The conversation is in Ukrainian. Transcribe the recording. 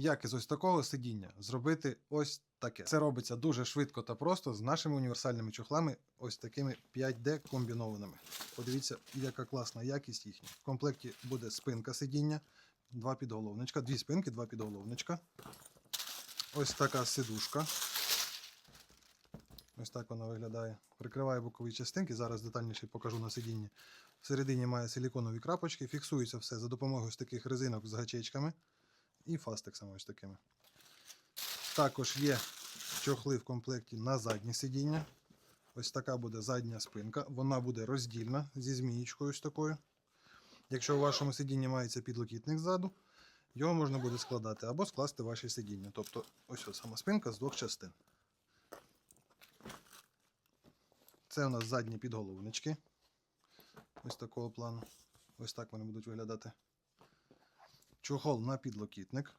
Як із ось такого сидіння зробити ось таке. Це робиться дуже швидко та просто з нашими універсальними чохлами, ось такими 5D комбінованими. Подивіться, яка класна якість їхня. В комплекті буде спинка сидіння, два підголовничка, дві спинки, два підголовничка. Ось така сидушка. Ось так вона виглядає. Прикриває бокові частинки. Зараз детальніше покажу на сидінні. Всередині має силіконові крапочки, фіксується все за допомогою таких резинок з гачечками і фастексами ось такими. Також є чохли в комплекті на заднє сидіння. Ось така буде задня спинка. Вона буде роздільна зі змієчкою ось такою. Якщо у вашому сидінні мається підлокітник ззаду, його можна буде складати або скласти ваше сидіння. Тобто ось ось сама спинка з двох частин. Це у нас задні підголовнички. Ось такого плану. Ось так вони будуть виглядати. Чохол на підлокітник.